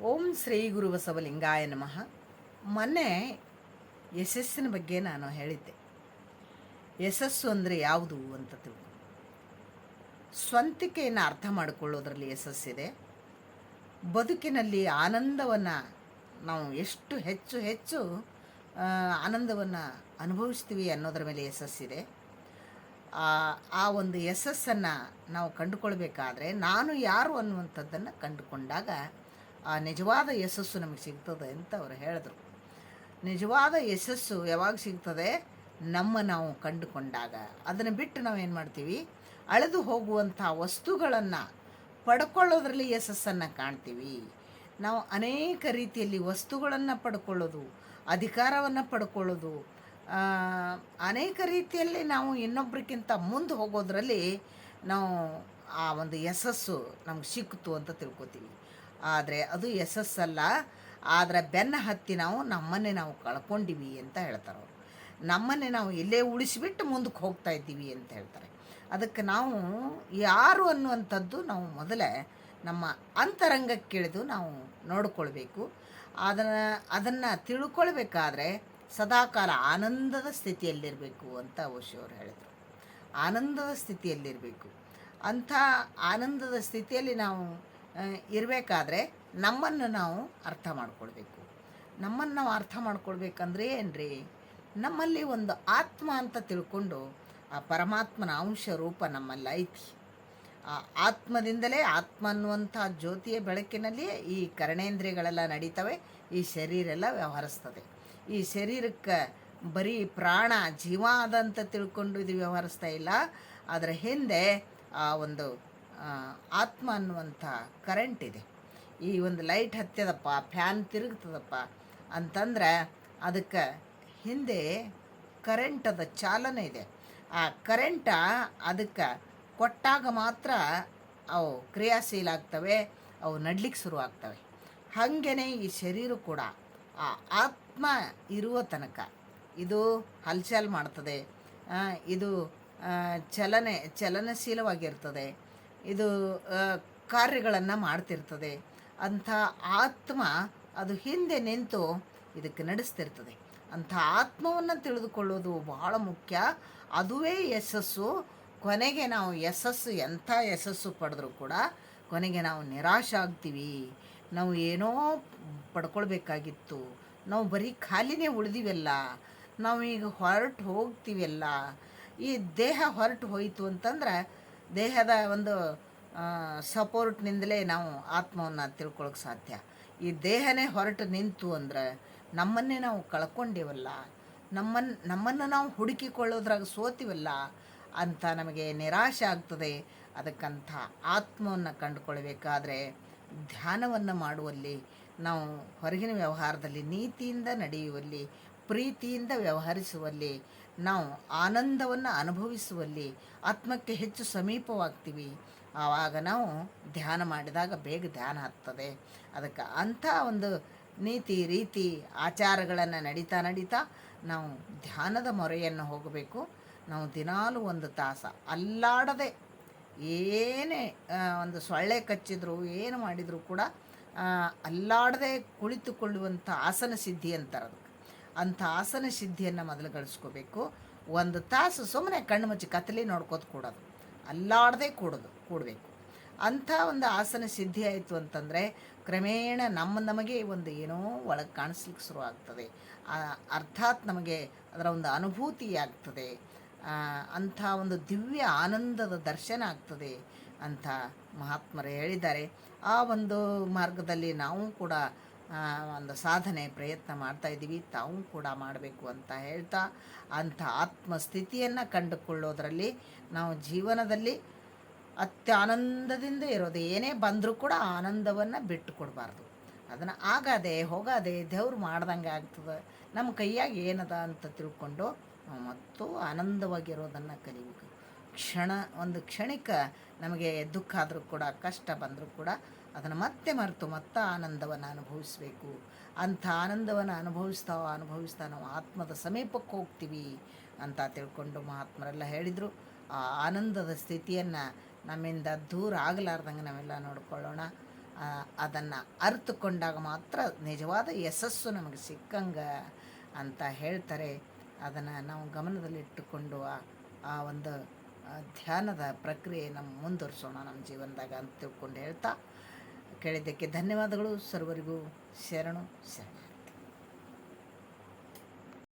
ಓಂ ಶ್ರೀ ಗುರು ಬಸವಲಿಂಗಾಯ ನಮಃ. ಮೊನ್ನೆ ಯಶಸ್ಸಿನ ಬಗ್ಗೆ ನಾನು ಹೇಳಿದ್ದೆ. ಯಶಸ್ಸು ಅಂದರೆ ಯಾವುದು ಅಂತ ತಿಳ್ಕೊ. ಸ್ವಂತಿಕೆಯನ್ನು ಅರ್ಥ ಮಾಡಿಕೊಳ್ಳೋದ್ರಲ್ಲಿ ಯಶಸ್ಸಿದೆ. ಬದುಕಿನಲ್ಲಿ ಆನಂದವನ್ನು ನಾವು ಎಷ್ಟು ಹೆಚ್ಚು ಹೆಚ್ಚು ಆನಂದವನ್ನು ಅನುಭವಿಸ್ತೀವಿ ಅನ್ನೋದ್ರ ಮೇಲೆ ಯಶಸ್ಸಿದೆ. ಆ ಒಂದು ಯಶಸ್ಸನ್ನು ನಾವು ಕಂಡುಕೊಳ್ಬೇಕಾದ್ರೆ ನಾನು ಯಾರು ಅನ್ನುವಂಥದ್ದನ್ನು ಕಂಡುಕೊಂಡಾಗ ಆ ನಿಜವಾದ ಯಶಸ್ಸು ನಮಗೆ ಸಿಗ್ತದೆ ಅಂತ ಅವರು ಹೇಳಿದ್ರು. ನಿಜವಾದ ಯಶಸ್ಸು ಯಾವಾಗ ಸಿಗ್ತದೆ? ನಮ್ಮ ನಾವು ಕಂಡುಕೊಂಡಾಗ. ಅದನ್ನು ಬಿಟ್ಟು ನಾವು ಏನು ಮಾಡ್ತೀವಿ? ಅಳೆದು ಹೋಗುವಂಥ ವಸ್ತುಗಳನ್ನು ಪಡ್ಕೊಳ್ಳೋದ್ರಲ್ಲಿ ಯಶಸ್ಸನ್ನು ಕಾಣ್ತೀವಿ. ನಾವು ಅನೇಕ ರೀತಿಯಲ್ಲಿ ವಸ್ತುಗಳನ್ನು ಪಡ್ಕೊಳ್ಳೋದು, ಅಧಿಕಾರವನ್ನು ಪಡ್ಕೊಳ್ಳೋದು ಅನೇಕ ರೀತಿಯಲ್ಲಿ ನಾವು ಇನ್ನೊಬ್ರಿಗಿಂತ ಮುಂದೆ ಹೋಗೋದ್ರಲ್ಲಿ ನಾವು ಆ ಒಂದು ಯಶಸ್ಸು ನಮ್ಗೆ ಸಿಕ್ತು ಅಂತ ತಿಳ್ಕೊತೀವಿ. ಆದರೆ ಅದು ಯಶಸ್ಸಲ್ಲ. ಆದರೆ ಬೆನ್ನ ಹತ್ತಿ ನಾವು ನಮ್ಮನ್ನೇ ನಾವು ಕಳ್ಕೊಂಡಿವಿ ಅಂತ ಹೇಳ್ತಾರೆ ಅವರು. ನಮ್ಮನ್ನೇ ನಾವು ಇಲ್ಲೇ ಉಳಿಸಿಬಿಟ್ಟು ಮುಂದಕ್ಕೆ ಹೋಗ್ತಾ ಇದ್ದೀವಿ ಅಂತ ಹೇಳ್ತಾರೆ. ಅದಕ್ಕೆ ನಾವು ಯಾರು ಅನ್ನುವಂಥದ್ದು ನಾವು ಮೊದಲೇ ನಮ್ಮ ಅಂತರಂಗಕ್ಕಿಳಿದು ನಾವು ನೋಡಿಕೊಳ್ಬೇಕು. ಅದನ್ನು ಅದನ್ನು ತಿಳ್ಕೊಳ್ಬೇಕಾದ್ರೆ ಸದಾಕಾಲ ಆನಂದದ ಸ್ಥಿತಿಯಲ್ಲಿರಬೇಕು ಅಂತ ಅವರು ಹೇಳಿದರು. ಆನಂದದ ಸ್ಥಿತಿಯಲ್ಲಿರಬೇಕು. ಅಂಥ ಆನಂದದ ಸ್ಥಿತಿಯಲ್ಲಿ ನಾವು ಇರಬೇಕಾದ್ರೆ ನಮ್ಮನ್ನು ನಾವು ಅರ್ಥ ಮಾಡ್ಕೊಳ್ಬೇಕು. ನಮ್ಮನ್ನು ನಾವು ಅರ್ಥ ಮಾಡ್ಕೊಳ್ಬೇಕಂದ್ರೆ ಏನ್ರಿ? ನಮ್ಮಲ್ಲಿ ಒಂದು ಆತ್ಮ ಅಂತ ತಿಳ್ಕೊಂಡು ಆ ಪರಮಾತ್ಮನ ಅಂಶ ರೂಪ ನಮ್ಮಲ್ಲಿ ಐತಿ. ಆ ಆತ್ಮದಿಂದಲೇ ಆತ್ಮ ಅನ್ನುವಂಥ ಜ್ಯೋತಿಯ ಬೆಳಕಿನಲ್ಲಿ ಈ ಕರಣೇಂದ್ರಿಯಗಳೆಲ್ಲ ನಡೀತವೆ, ಈ ಶರೀರ ಎಲ್ಲ ವ್ಯವಹರಿಸ್ತದೆ. ಈ ಶರೀರಕ್ಕೆ ಬರೀ ಪ್ರಾಣ, ಜೀವ ಅದಂತ ತಿಳ್ಕೊಂಡು ಇದು ವ್ಯವಹರಿಸ್ತಾ ಇಲ್ಲ. ಅದರ ಹಿಂದೆ ಆ ಒಂದು ಆತ್ಮ ಅನ್ನುವಂಥ ಕರೆಂಟ್ ಇದೆ. ಈ ಒಂದು ಲೈಟ್ ಹತ್ತದಪ್ಪ ಫ್ಯಾನ್ ತಿರುಗ್ತದಪ್ಪ ಅಂತಂದ್ರೆ ಅದಕ್ಕೆ ಹಿಂದೆ ಕರೆಂಟದ ಚಾಲನೆ ಇದೆ. ಆ ಕರೆಂಟ ಅದಕ್ಕೆ ಕೊಟ್ಟಾಗ ಮಾತ್ರ ಅವು ಕ್ರಿಯಾಶೀಲ ಆಗ್ತವೆ, ಅವು ನಡ್ಲಿಕ್ಕೆ ಶುರು ಆಗ್ತವೆ. ಹಾಗೇನೆ ಈ ಶರೀರ ಕೂಡ ಆ ಆತ್ಮ ಇರುವ ತನಕ ಇದು ಹಲ್ಚಲ್ ಮಾಡ್ತದೆ ಇದು ಚಲನೆ, ಚಲನಶೀಲವಾಗಿರ್ತದೆ ಇದು ಕಾರ್ಯಗಳನ್ನು ಮಾಡ್ತಿರ್ತದೆ. ಅಂಥ ಆತ್ಮ ಅದು ಹಿಂದೆ ನಿಂತು ಇದಕ್ಕೆ ನಡೆಸ್ತಿರ್ತದೆ. ಅಂಥ ಆತ್ಮವನ್ನು ತಿಳಿದುಕೊಳ್ಳೋದು ಬಹಳ ಮುಖ್ಯ. ಅದುವೇ ಯಶಸ್ಸು. ಕೊನೆಗೆ ನಾವು ಯಶಸ್ಸು, ಎಂಥ ಯಶಸ್ಸು ಪಡೆದ್ರೂ ಕೂಡ ಕೊನೆಗೆ ನಾವು ನಿರಾಶೆ ಆಗ್ತೀವಿ. ನಾವು ಏನೋ ಪಡ್ಕೊಳ್ಬೇಕಾಗಿತ್ತು. ನಾವು ಬರೀ ಖಾಲಿನೇ ಉಳಿದಿವೆಲ್ಲ. ನಾವು ಈಗ ಹೊರಟು ಹೋಗ್ತೀವಲ್ಲ. ಈ ದೇಹ ಹೊರಟು ಹೋಯಿತು ಅಂತಂದ್ರೆ ದೇಹದ ಒಂದು ಸಪೋರ್ಟ್ನಿಂದಲೇ ನಾವು ಆತ್ಮವನ್ನು ತಿಳ್ಕೊಳಕ್ಕೆ ಸಾಧ್ಯ. ಈ ದೇಹನೇ ಹೊರಟು ನಿಂತು ಅಂದ್ರೆ ನಮ್ಮನ್ನೇ ನಾವು ಕಳ್ಕೊಂಡೇವಲ್ಲ ನಮ್ಮನ್ನು ನಮ್ಮನ್ನು ನಾವು ಹುಡುಕಿಕೊಳ್ಳೋದ್ರಾಗ ಸೋತಿವಲ್ಲ ಅಂತ ನಮಗೆ ನಿರಾಶೆ ಆಗ್ತದೆ. ಅದಕ್ಕಂಥ ಆತ್ಮವನ್ನು ಕಂಡುಕೊಳ್ಬೇಕಾದ್ರೆ ಧ್ಯಾನವನ್ನು ಮಾಡುವಲ್ಲಿ, ನಾವು ಹೊರಗಿನ ವ್ಯವಹಾರದಲ್ಲಿ, ನೀತಿಯಿಂದ ನಡೆಯುವಲ್ಲಿ ಪ್ರೀತಿಯಿಂದ ವ್ಯವಹರಿಸುವಲ್ಲಿ, ನಾವು ಆನಂದವನ್ನು ಅನುಭವಿಸುವಲ್ಲಿ ಆತ್ಮಕ್ಕೆ ಹೆಚ್ಚು ಸಮೀಪವಾಗ್ತೀವಿ. ಆವಾಗ ನಾವು ಧ್ಯಾನ ಮಾಡಿದಾಗ ಬೇಗ ಧ್ಯಾನ ಆಗ್ತದೆ. ಅದಕ್ಕೆ ಅಂಥ ಒಂದು ನೀತಿ, ರೀತಿ, ಆಚಾರಗಳನ್ನು ನಡೀತಾ ನಡೀತಾ ನಾವು ಧ್ಯಾನದ ಮೊರೆಯನ್ನು ಹೋಗಬೇಕು. ನಾವು ದಿನಾಲೂ ಒಂದು ತಾಸ ಅಲ್ಲಾಡದೆ ಏನೇ ಒಂದು ಸೊಳ್ಳೆ ಕಚ್ಚಿದ್ರು, ಏನು ಮಾಡಿದರೂ ಕೂಡ ಅಲ್ಲಾಡದೆ ಕುಳಿತುಕೊಳ್ಳುವಂಥ ಆಸನ ಸಿದ್ಧಿ ಅಂತಾರೆ ಅದಕ್ಕೆ. ಅಂಥ ಆಸನ ಸಿದ್ಧಿಯನ್ನು ಮೊದಲು ಗಳಿಸ್ಕೋಬೇಕು. ಒಂದು ತಾಸು ಸುಮ್ಮನೆ ಕಣ್ಣು ಮುಚ್ಚಿ ಕತ್ತಲೆ ನೋಡ್ಕೋತ ಕೂಡೋದು. ಅಲ್ಲಾಡದೆ ಕೂಡೋದು, ಕೂಡಬೇಕು. ಅಂಥ ಒಂದು ಆಸನ ಸಿದ್ಧಿ ಆಯಿತು ಅಂತಂದರೆ ಕ್ರಮೇಣ ನಮ್ಮ ನಮಗೆ ಒಂದು ಏನೋ ಒಳಗೆ ಕಾಣಿಸ್ಲಿಕ್ಕೆ ಶುರು ಆಗ್ತದೆ. ಅರ್ಥಾತ್ ನಮಗೆ ಅದರ ಒಂದು ಅನುಭೂತಿ ಆಗ್ತದೆ ಅಂಥ ಒಂದು ದಿವ್ಯ ಆನಂದದ ದರ್ಶನ ಆಗ್ತದೆ ಅಂತ ಮಹಾತ್ಮರು ಹೇಳಿದ್ದಾರೆ. ಆ ಒಂದು ಮಾರ್ಗದಲ್ಲಿ ನಾವು ಕೂಡ ಒಂದು ಸಾಧನೆ ಪ್ರಯತ್ನ ಮಾಡ್ತಾ ಇದ್ದೀವಿ. ತಾವು ಕೂಡ ಮಾಡಬೇಕು ಅಂತ ಹೇಳ್ತಾ, ಅಂಥ ಆತ್ಮಸ್ಥಿತಿಯನ್ನು ಕಂಡುಕೊಳ್ಳೋದರಲ್ಲಿ ನಾವು ಜೀವನದಲ್ಲಿ ಅತ್ಯಾನಂದದಿಂದ ಇರೋದು. ಏನೇ ಬಂದರೂ ಕೂಡ ಆನಂದವನ್ನು ಬಿಟ್ಟು ಕೊಡಬಾರ್ದು ಅದನ್ನು ಆಗದೆ, ಹೋಗದೆ, ದೇವ್ರು ಮಾಡ್ದಂಗೆ ಆಗ್ತದೆ. ನಮ್ಮ ಕೈಯಾಗ ಏನದ ಅಂತ ತಿಳ್ಕೊಂಡು ನಾವು ಮತ್ತು ಆನಂದವಾಗಿರೋದನ್ನು ಕಲಿಬೇಕು. ಕ್ಷಣ, ಒಂದು ಕ್ಷಣಿಕ ನಮಗೆ ದುಃಖ ಆದರೂ ಕೂಡ, ಕಷ್ಟ ಬಂದರೂ ಕೂಡ ಅದನ್ನು ಮತ್ತೆ ಮರೆತು ಮತ್ತೆ ಆನಂದವನ್ನು ಅನುಭವಿಸಬೇಕು. ಅಂಥ ಆನಂದವನ್ನು ಅನುಭವಿಸ್ತಾ ಅನುಭವಿಸ್ತಾ ನಾವು ಆತ್ಮದ ಸಮೀಪಕ್ಕೆ ಹೋಗ್ತೀವಿ ಅಂತ ತಿಳ್ಕೊಂಡು ಮಹಾತ್ಮರೆಲ್ಲ ಹೇಳಿದರು. ಆ ಆನಂದದ ಸ್ಥಿತಿಯನ್ನು ನಮ್ಮಿಂದ ದೂರ ಆಗಲಾರ್ದಂಗೆ ನಾವೆಲ್ಲ ನೋಡ್ಕೊಳ್ಳೋಣ. ಅದನ್ನು ಅರ್ತುಕೊಂಡಾಗ ಮಾತ್ರ ನಿಜವಾದ ಯಶಸ್ಸು ನಮಗೆ ಸಿಕ್ಕಂಗೆ ಅಂತ ಹೇಳ್ತಾರೆ. ಅದನ್ನು ನಾವು ಗಮನದಲ್ಲಿಟ್ಟುಕೊಂಡು ಆ ಒಂದು ಧ್ಯಾನದ ಪ್ರಕ್ರಿಯೆ ನಮ್ಮ ಮುಂದುವರಿಸೋಣ ನಮ್ಮ ಜೀವನದಾಗ ಅಂತ ತಿಳ್ಕೊಂಡು ಹೇಳ್ತಾ ಕೇಳಿದ್ದಕ್ಕೆ ಧನ್ಯವಾದಗಳು. ಸರ್ವರಿಗೂ ಶರಣು ಶರಣ.